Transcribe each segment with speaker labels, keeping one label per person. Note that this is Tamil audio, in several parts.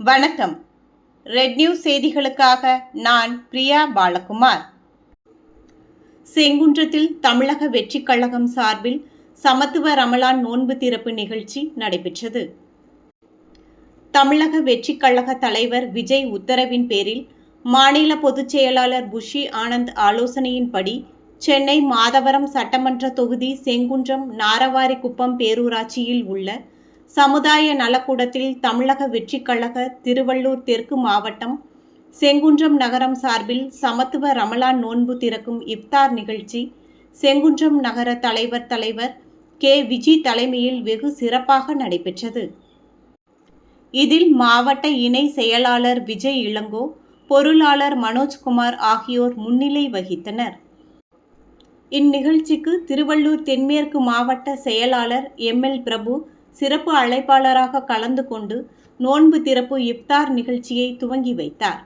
Speaker 1: வணக்கம். ரெட் நியூஸ் செய்திகளுக்காக நான் பிரியா பாலகுமார். செங்குன்றத்தில் தமிழக வெற்றிக் கழகம் சார்பில் சமத்துவ ரமலான் நோன்பு திறப்பு நிகழ்ச்சி நடைபெற்றது. தமிழக வெற்றிக் கழக தலைவர் விஜய் உத்தரவின் பேரில் மாநில பொதுச் செயலாளர் புஷி ஆனந்த் ஆலோசனையின்படி சென்னை மாதவரம் சட்டமன்ற தொகுதி செங்குன்றம் நாரவாரிக்குப்பம் பேரூராட்சியில் உள்ள சமுதாய நலக்கூடத்தில் தமிழக வெற்றிக்கழக திருவள்ளூர் தெற்கு மாவட்டம் செங்குன்றம் நகரம் சார்பில் சமத்துவ ரமலான் நோன்பு திறக்கும் இப்தார் நிகழ்ச்சி செங்குன்றம் நகர தலைவர் தலைவர் கே. விஜி தலைமையில் வெகு சிறப்பாக நடைபெற்றது. இதில் மாவட்ட இணை செயலாளர் விஜய் இளங்கோ பொருளாளர் மனோஜ்குமார் ஆகியோர் முன்னிலை வகித்தனர். இந்நிகழ்ச்சிக்கு திருவள்ளூர் தென்மேற்கு மாவட்ட செயலாளர் எம்எல் பிரபு சிறப்பு அழைப்பாளராக கலந்து கொண்டு நோன்பு திறப்பு இப்தார் நிகழ்ச்சியை துவங்கி வைத்தார்.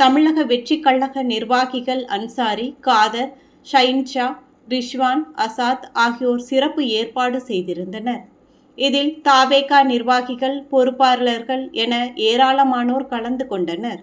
Speaker 1: தமிழக வெற்றி கழக நிர்வாகிகள் அன்சாரி காதர் ஷைன்ஷா ரிஷ்வான் அசாத் ஆகியோர் சிறப்பு ஏற்பாடு செய்திருந்தனர். இதில் தாவேகா நிர்வாகிகள் பொறுப்பாளர்கள் என ஏராளமானோர் கலந்து கொண்டனர்.